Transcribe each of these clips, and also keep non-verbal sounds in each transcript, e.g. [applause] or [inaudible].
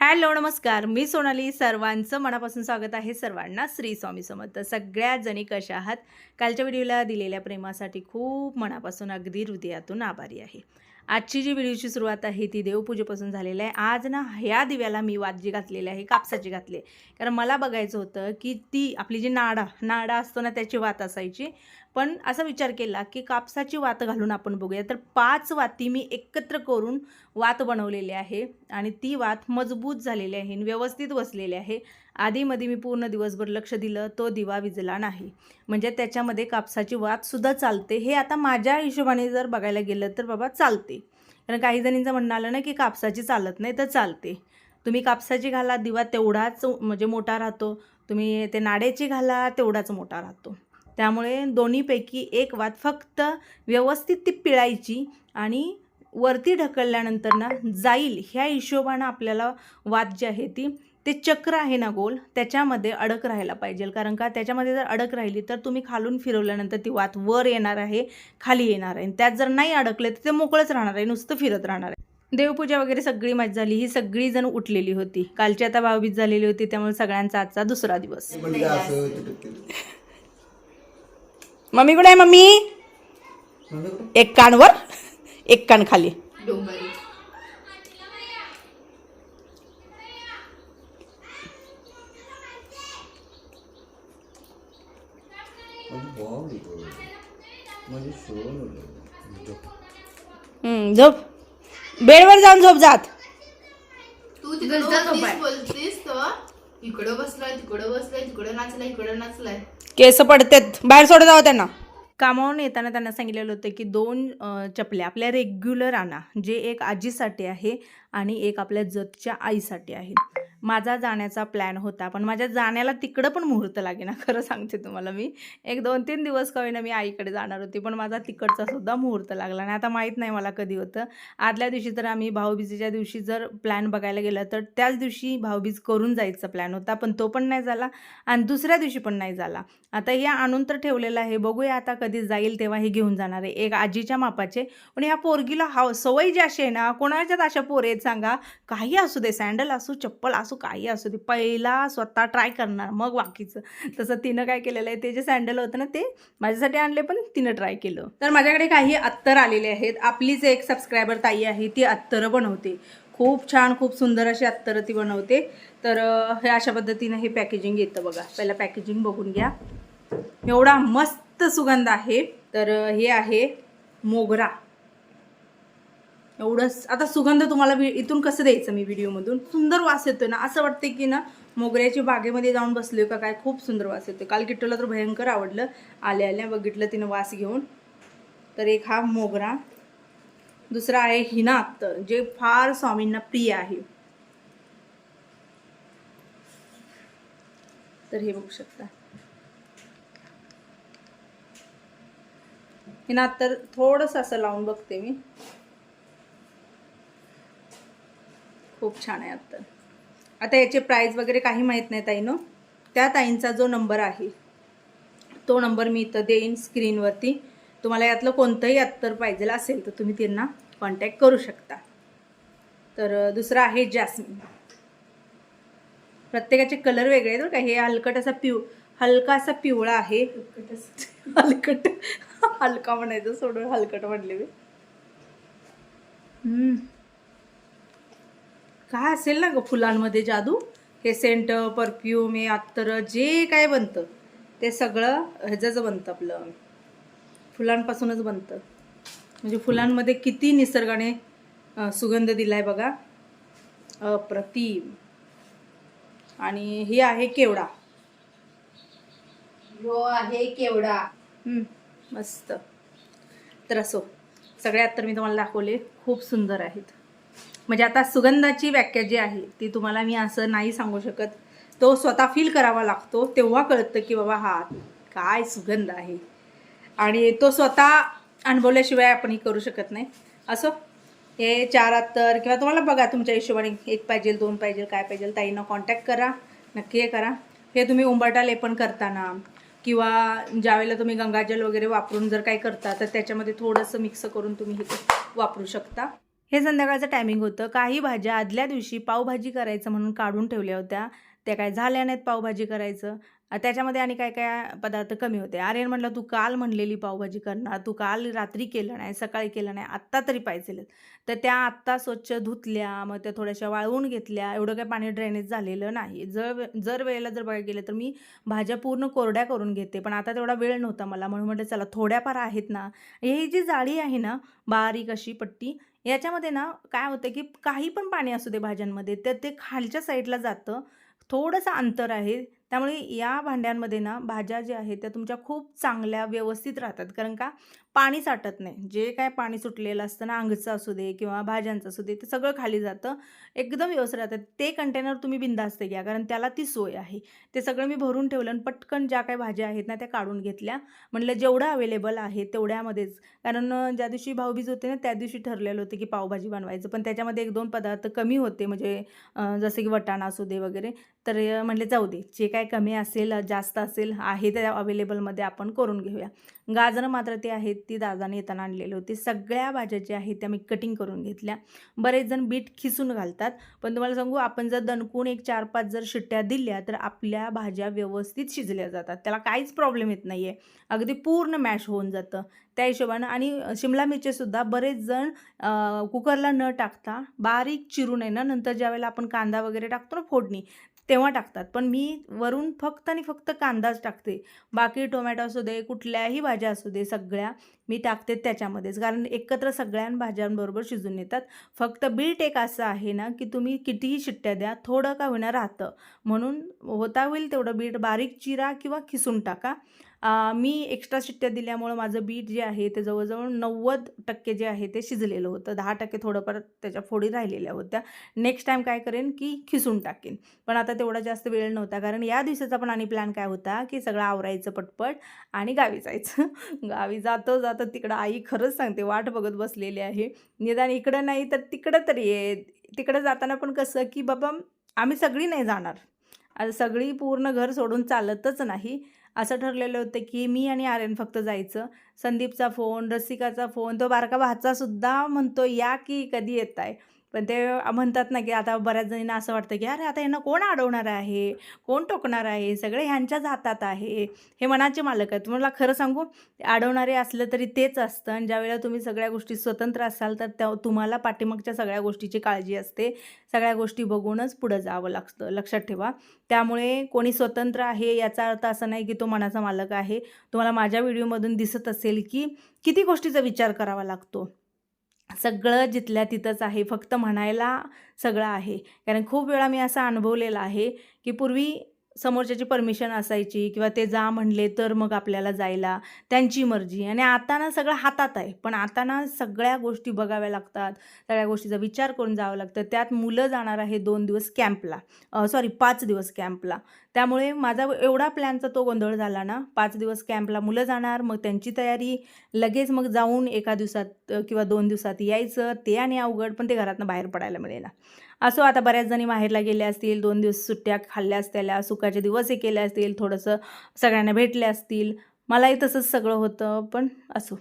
Hello नमस्कार. मी सोनाली. सर्वांचं मनापासून स्वागत आहे सर्वांना श्री स्वामी समर्थ. सगळ्यात जणी कशा आहात? कालच्या व्हिडिओला दिलेल्या प्रेमासाठी खूप मनापासून अगदी हृदयातून आभारी आहे. आजची जी व्हिडिओची सुरुवात आहे ती देवपूजेपासून झालेली आहे. आज ना ह्या दिव्याला मी वाजी घातलेली आहे कापसाची घातली कारण मला बघायचं होतं की ती आपली जी नाडा नाडा असतो ना त्याची वात असायची. पण असा विचार केला की कापसाची वात घालून आपण बघूया. तर पाच वाती मी एकत्र करून वात बनवलेली आहे आणि ती वात मजबूत झालेली आहे आणि व्यवस्थित बसलेली आहे. आधीमध्ये मी पूर्ण दिवसभर लक्ष दिलं तो दिवा विजला नाही. म्हणजे त्याच्यामध्ये कापसाची वातसुद्धा चालते. हे आता माझ्या हिशोबाने जर बघायला गेलं तर बाबा चालते. कारण काही जणींचं म्हणणं आलं ना की कापसाची चालत नाही तर चालते. तुम्ही कापसाची घाला दिवा तेवढाच म्हणजे मोठा राहतो. तुम्ही ते नाड्याची घाला तेवढाच मोठा राहतो. त्यामुळे दोन्हीपैकी एक वात फक्त व्यवस्थित ती पिळायची आणि वरती ढकलल्यानंतर ना जाईल. ह्या हिशोबानं आपल्याला वात जी आहे ती ते चक्र आहे ना गोल त्याच्यामध्ये अडक राहायला पाहिजे. कारण का त्याच्यामध्ये जर अडक राहिली तर तुम्ही खालून फिरवल्यानंतर ती वात वर येणार आहे खाली येणार आहे. त्यात जर नाही अडकले तर ते मोकळंच राहणार आहे नुसतं फिरत राहणार आहे. देवपूजा वगैरे सगळी माझी झाली ही सगळी जण उठलेली होती. कालची आता भाऊबीज झालेली होती त्यामुळे सगळ्यांचा आजचा दुसरा दिवस. मम्मी कुठे आहे मम्मी? एक कानवर एक कान खाली म्हणजे सोन हम्म, झोप. बेडवर जाऊन झोप जात. तू तिकडे बोलतीस बोलतीस तर? इकडं बसलाय तिकडं बसलाय तिकडं नाचलाय इकडं नाचलाय. केस पडतेत. बाहेर सोडत जावं त्यांना. कामावरून येताना त्यांना सांगितलेलं होतं की दोन अ, चपल्या आपल्या रेग्युलर आणा. जे एक आजीसाठी आहे आणि एक आपल्या जतच्या आईसाठी आहे. माझा जाण्याचा प्लॅन होता पण माझ्या जाण्याला तिकडं पण मुहूर्त लागेना खरं सांगते तुम्हाला मी. एक दोन तीन दिवस का होईना मी आईकडे जाणार होती पण माझा तिकडचा सुद्धा मुहूर्त लागला आणि आता माहीत नाही मला कधी होतं. आदल्या दिवशी तर आम्ही भाऊबीजेच्या दिवशी जर प्लॅन बघायला गेलं तर त्याच दिवशी भाऊबीज करून जायचा प्लॅन होता पण तो पण नाही झाला आणि दुसऱ्या दिवशी पण नाही झाला. आता हे आणून तर ठेवलेलं आहे. बघूया आता कधी जाईल तेव्हा हे घेऊन जाणार आहे. एक आजीच्या मापाचे. पण ह्या पोरगीला हाव सवय जी अशी आहे ना कोणाच्याच अशा पोरी आहेत सांगा काही असू दे सँडल असू चप्पल असू काही असू दे पहिला स्वतः ट्राय करणार मग बाकीचं. तसं तिनं काय केलेलं आहे ते जे सँडल होतं ना ते माझ्यासाठी आणले पण तिनं ट्राय केलं. तर माझ्याकडे काही अत्तर आलेले आहेत. आपलीच एक सबस्क्रायबर ताई आहे ती अत्तरं बनवते. खूप छान खूप सुंदर अशी अत्तरं ती बनवते. तर हे अशा पद्धतीनं हे पॅकेजिंग येतं बघा. पहिलं पॅकेजिंग बघून घ्या. एवढा मस्त सुगंध आहे. तर हे आहे मोगरा. एवढंच. आता सुगंध तुम्हाला इथून कसं द्यायचं मी व्हिडिओमधून? सुंदर वास येतोय ना. असं वाटते की ना मोगऱ्याची बागेमध्ये जाऊन बसलोय का काय? खूप सुंदर वास येतोय. काल किट्टूला तर भयंकर आवडलं. आल्या आल्या बघितलं तिनं वास घेऊन. तर एक हा मोगरा. दुसरा आहे हिना अत्तर जे फार स्वामींना प्रिय आहे. तर हे बघू शकता. हिना अत्तर थोडंसं असं लावून बघते मी. खूप छान आहे अत्तर आता याचे प्राईज वगैरे काही माहीत नाही ताईनं त्या ताईंचा जो नंबर आहे तो नंबर मी इथं देईन स्क्रीनवरती तुम्हाला यातलं कोणतंही अत्तर पाहिजे असेल तर तुम्ही त्यांना कॉन्टॅक्ट करू शकता. तर दुसरं आहे जॅस्मिन प्रत्येकाचे कलर वेगळे आहेत का. हे हलकट असा पिव हलका असा पिवळा आहे. हलकट हलका म्हणायचं सोडून हलकट म्हणले मी. काय असेल ना ग फुलांमध्ये जादू? हे सेंट परफ्यूम हे अत्तर जे काय बनतं ते सगळं ह्याचं बनतं आपलं. फुलांपासूनच बनतं. म्हणजे फुलांमध्ये किती निसर्गाने सुगंध दिलाय बघा. अप्रतिम. आणि ही आहे केवडा. हो आहे हम्म, मस्त. तर असो सगळ्यात तर मी तुम्हाला दाखवले खूप सुंदर आहेत. म्हणजे आता सुगंधाची व्याख्या जी आहे ती तुम्हाला मी असं नाही सांगू शकत. तो स्वतः फील करावा लागतो तेव्हा कळतं की बाबा हा काय सुगंध आहे. आणि तो स्वतः अनुभवल्याशिवाय आपण हे करू शकत नाही. असो? हे चार किंवा तुम्हाला बघा तुमच्या हिशोबाने एक पाहिजे दोन पाहिजे काय पाहिजे ताईनं कॉन्टॅक्ट करा नक्की हे करा. हे तुम्ही उंबरटा लेपन करताना किंवा ज्यावेळेला तुम्ही गंगाजल वगैरे वापरून जर काही करता तर त्याच्यामध्ये थोडंसं मिक्स करून तुम्ही हे वापरू शकता. हे संध्याकाळचं टायमिंग होतं. काही भाज्या आदल्या दिवशी पावभाजी करायचं म्हणून काढून ठेवल्या होत्या. त्या काय झाल्या नाहीत पावभाजी करायचं. त्याच्यामध्ये आणि काय काय पदार्थ कमी होते. आर्यन म्हटलं तू काल म्हणलेली पावभाजी करणार. तू काल रात्री केलं नाही सकाळी केलं नाही आत्ता तरी पाहिजे तर त्या आत्ता स्वच्छ धुतल्या मग त्या थोड्याशा वाळवून घेतल्या. एवढं काय पाणी ड्रेनेज झालेलं नाही. जर जर वेळेला जर बघायला गेलं तर मी भाज्या पूर्ण कोरड्या करून घेते. पण आता तेवढा वेळ नव्हता मला. म्हणून म्हटलं चला थोड्याफार आहेत ना. ही जी जाळी आहे ना बारीक अशी पट्टी याच्यामध्ये ना काय होतं की काही पण पाणी असू दे भाज्यांमध्ये तर ते खालच्या साईडला जातं. थोडंसं अंतर आहे. त्यामुळे या भांड्यांमध्ये ना भाज्या ज्या आहेत त्या तुमच्या खूप चांगल्या व्यवस्थित राहतात. कारण का? पाणी साठत नाही. जे काय पाणी सुटलेलं असतं ना अंगचं असू दे किंवा भाज्यांचं असू दे ते सगळं खाली जातं. एकदम व्यवस्थित राहतं ते कंटेनर तुम्ही बिंदास्त घ्या. कारण त्याला ती सोय आहे. ते सगळं मी भरून ठेवलं आणि पटकन ज्या काही भाज्या आहेत ना त्या काढून घेतल्या. म्हटलं जेवढं अवेलेबल आहे तेवढ्यामध्येच. कारण ज्या दिवशी भाऊबीज होते ना त्या दिवशी ठरलेलं होतं की पावभाजी बनवायचं. पण त्याच्यामध्ये एक दोन पदार्थ कमी होते. म्हणजे जसं की वटाणा असू दे वगैरे. तर म्हटले जाऊ दे. जे काय कमी असेल जास्त असेल आहे त्या अवेलेबलमध्ये आपण करून घेऊया. गाजरं मात्र ती आहेत ती दादाने येताना आणलेली होती. सगळ्या भाज्या ज्या आहेत त्या मी कटिंग करून घेतल्या. बरेच जण बीट खिसून घालतात. पण तुम्हाला सांगू आपण जर दणकून एक चार पाच जर शिट्ट्या दिल्या तर आपल्या भाज्या व्यवस्थित शिजल्या जातात. त्याला काहीच प्रॉब्लेम येत नाही आहे अगदी पूर्ण मॅश होऊन जातं. त्या हिशोबानं आणि शिमला मिरचीसुद्धा बरेच जण कुकरला न टाकता बारीक चिरून आहे ना नंतर ज्यावेळेला आपण कांदा वगैरे टाकतो ना फोडणी तेव्हा टाकतात. पण मी वरून फक्त आणि फक्त कांदाच टाकते. बाकी टोमॅटो असू दे कुठल्याही भाज्या असू दे सगळ्या मी टाकते त्याच्यामध्येच. कारण एकत्र सगळ्या भाज्यांबरोबर शिजून येतात. फक्त बीट एक असं आहे ना की तुम्ही कितीही शिट्ट्या द्या थोडं का होईना राहतं. म्हणून होता होईल तेवढं बीट. बारीक चिरा किंवा खिसून टाका. मी एक्स्ट्रा शिट्ट्या दिल्यामुळं माझं बीट जे आहे ते जवळजवळ नव्वद टक्के जे आहे ते शिजलेलं होतं. दहा टक्के थोडंफार त्याच्या फोडी राहिलेल्या होत्या. नेक्स्ट टाईम काय करेन की खिसून टाकेन. पण आता तेवढा जास्त वेळ नव्हता. कारण या दिवसाचा पण आणि प्लॅन काय होता की सगळं आवरायचं पटपट आणि गावी जायचं. [laughs] गावी जातो जातो तिकडं आई खरंच सांगते वाट बघत बसलेली आहे. निदान इकडं नाही तर तिकडं तरी ये. तिकडं जाताना पण कसं की बाबा आम्ही सगळी नाही जाणार. सगळी पूर्ण घर सोडून चालतच नाही. असं ठरलेलं होतं की मी आणि आर्यन फक्त जायचं. संदीपचा फोन रसिकाचा फोन तो बारका भाचा सुद्धा म्हणतो या की कधी येत आहे पण ते म्हणतात ना की आता बऱ्याच जणींना असं वाटतं की अरे आता यांना कोण अडवणार आहे? कोण टोकणार आहे? सगळे ह्यांच्याच हातात आहे. हे मनाचे मालक आहेत. तुम्हाला खरं सांगू अडवणारे असलं तरी तेच असतं. आणि ज्यावेळेला तुम्ही सगळ्या गोष्टी स्वतंत्र असाल तर त्या तुम्हाला पाठीमागच्या सगळ्या गोष्टीची काळजी असते. सगळ्या गोष्टी बघूनच पुढं जावं लागतं. लक्षात ठेवा. त्यामुळे कोणी स्वतंत्र आहे याचा अर्थ असा नाही की तो मनाचा मालक आहे. तुम्हाला माझ्या व्हिडिओमधून दिसत असेल की किती गोष्टीचा विचार करावा लागतो. सगळं जिथल्या तिथंच आहे फक्त म्हणायला सगळं आहे. कारण खूप वेळा मी असं अनुभवलेलं आहे की पूर्वी समोरच्याची परमिशन असायची किंवा ते जा म्हणले तर मग आपल्याला जायला त्यांची मर्जी. आणि आता ना सगळं हातात आहे. पण आता ना सगळ्या गोष्टी बघाव्या लागतात सगळ्या गोष्टीचा विचार करून जावं लागतं. त्यात मुलं जाणार आहे दोन दिवस कॅम्पला सॉरी पाच दिवस कॅम्पला. त्यामुळे माझा एवढा प्लॅनचा तो गोंधळ झाला ना पाच दिवस कॅम्पला मुलं जाणार मग त्यांची तयारी लगेच मग जाऊन एका दिवसात किंवा दोन दिवसात यायचं ते आणि अवघड पण ते घरातनं बाहेर पडायला मिळेल असो आता बऱ्याच जणी बाहेरला गेल्या असतील दोन दिवस सुट्ट्या खाल्ल्या असत्याला सुखाचे दिवस हे केले असतील थोडंसं सगळ्यांना भेटले असतील. मलाही तसंच सगळं होतं पण असो.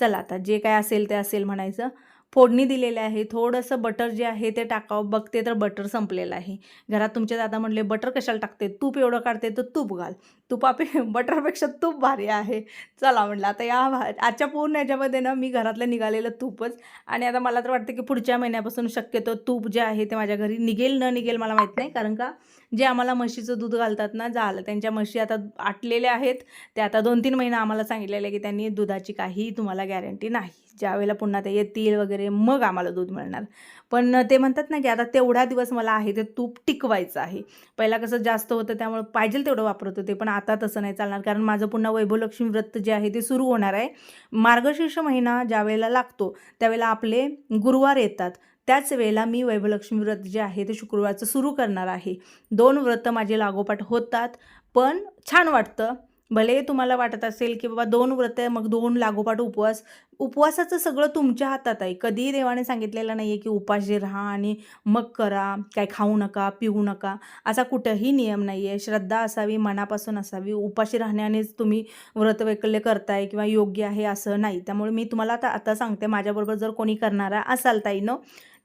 चला आता जे काय असेल ते असेल म्हणायचं. फोडणी दिलेली आहे थोडंसं बटर जे आहे ते टाकावं. बघते तर बटर संपलेलं आहे. घरात तुमचे दादा म्हणले बटर कशाला टाकते? तूप एवढं काढते तर तूप घाल. तुपापे बटरपेक्षा [laughs] तूप भारी आहे. चला म्हटलं आता या भा- आजच्या पूर्ण याच्यामध्ये ना मी घरातलं निघालेलं तूपच आणि आता मला तर वाटतं की पुढच्या महिन्यापासून शक्यतो तूप जे आहे ते माझ्या घरी निघेल न निघेल मला माहीत नाही. कारण का? जे आम्हाला म्हशीचं दूध घालतात ना झालं. त्यांच्या म्हशी आता आटलेल्या आहेत. ते आता दोन तीन महिना आम्हाला सांगितलेलं आहे की त्यांनी दुधाची काही तुम्हाला गॅरंटी नाही. ज्यावेळेला पुन्हा ते येतील वगैरे मग आम्हाला दूध मिळणार. पण ते म्हणतात ना की आता तेवढा दिवस मला आहे ते तूप टिकवायचं आहे. पहिला कसं जास्त होतं त्यामुळे पाहिजे तेवढं वापरत होते पण आता तसं नाही चालणार. कारण माझं पुन्हा वैभवलक्ष्मी व्रत जे आहे ते सुरू होणार आहे. मार्गशीर्ष महिना ज्यावेळेला लागतो त्यावेळेला आपले गुरुवार येतात. त्याच वेळेला मी वैभवलक्ष्मी व्रत जे आहे ते शुक्रवारचं सुरू करणार आहे. दोन व्रत माझे लागोपाठ होतात पण छान वाटतं. भले तुम्हाला वाटत असेल की बाबा दोन व्रत आहे मग दोन लागोपाठ उपवास. उपवासाचं सगळं तुमच्या हातात आहे. कधीही देवाने सांगितलेलं नाही आहे की उपाशी राहा आणि मग करा. काय खाऊ नका पिऊ नका. असा कुठंही नियम नाही आहे श्रद्धा असावी मनापासून असावी. उपाशी राहण्यानेच तुम्ही व्रत वैकल्य करताय किंवा योग्य आहे असं नाही. त्यामुळे मी तुम्हाला आता आता सांगते. माझ्याबरोबर जर कोणी करणारा असाल ताईनं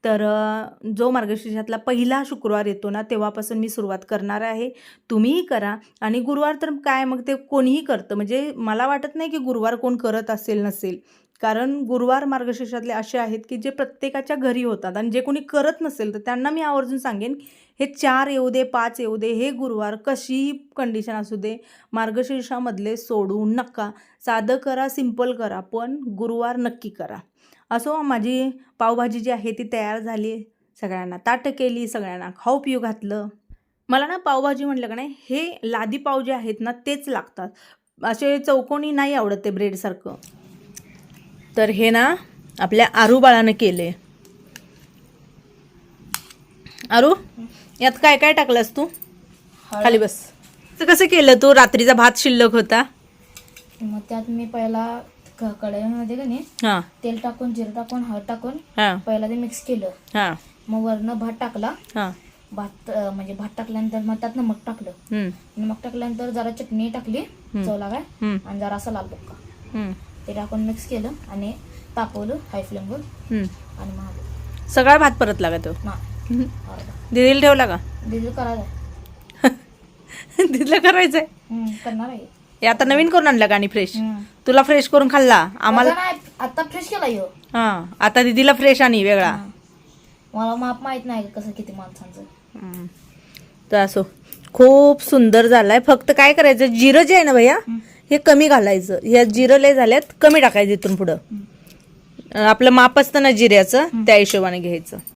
तर जो मार्गशीर्षातला पहिला शुक्रवार येतो ना तेव्हापासून मी सुरुवात करणार आहे. तुम्हीही करा. आणि गुरुवार तर काय मग ते कोणीही करतं. म्हणजे मला वाटत नाही की गुरुवार कोण करत असेल नसेल. कारण गुरुवार मार्गशीर्षातले असे आहेत की जे प्रत्येकाच्या घरी होतात. आणि जे कोणी करत नसेल तर त्यांना मी आवर्जून सांगेन हे चार येऊ दे पाच येऊ दे हे गुरुवार कशीही कंडिशन असू दे मार्गशीर्षामधले सोडू नका. साधं करा सिंपल करा पण गुरुवार नक्की करा. असो माझी पावभाजी जी आहे ती तयार झाली सगळ्यांना ताटं केली सगळ्यांना खाऊ पिऊ घातलं. मला ना पावभाजी म्हटलं का नाही हे लादी पाव जे आहेत ना तेच लागतात. असे चौकोनी नाही आवडत ते ब्रेडसारखं तर हे ना आपल्या आरू बाळानं केले. आरू यात काय काय टाकलंस तू? खाली बस. तर कसं केलं तू? रात्रीचा भात शिल्लक होता. मग त्यात मी पहिला क- कढईमध्ये का नाही हां. तेल टाकून जिरं टाकून हळद टाकून हां. पहिला ते मिक्स केलं. हां. मग वरनं भात टाकला. हां. भात अं, म्हणजे भात टाकल्यानंतर मग त्यात नमक टाकलं. हम्म, नमक टाकल्यानंतर जरा चटणी टाकली चवला काय हम्म, आणि जरा असा लाल बुक्का. हम्म, ते टाकून मिक्स केलं आणि तापवलं हाय फ्लेमवर हम्म. आणि मग सगळा भात परत लागतो ना. अर्धा दिदीला ठेवला का? दिली करायला [laughs] दिदीला करायचंय? हम्म, करणार आहे. हे आता नवीन करून आणलं का आणि फ्रेश. तुला फ्रेश करून खाल्ला? आम्हाला आता फ्रेश केला यो. हां आता दिदीला फ्रेश आणि वेगळा. मला माप माहीत नाही कसं किती माणसांचं. तर असो खूप सुंदर झालाय. फक्त काय करायचं जिरं जे आहे ना भैया हे कमी घालायचं. या जिरं लय झाल्यात कमी टाकायचं इथून पुढं. आपलं माप असतं ना जिऱ्याचं त्या हिशोबाने घ्यायचं.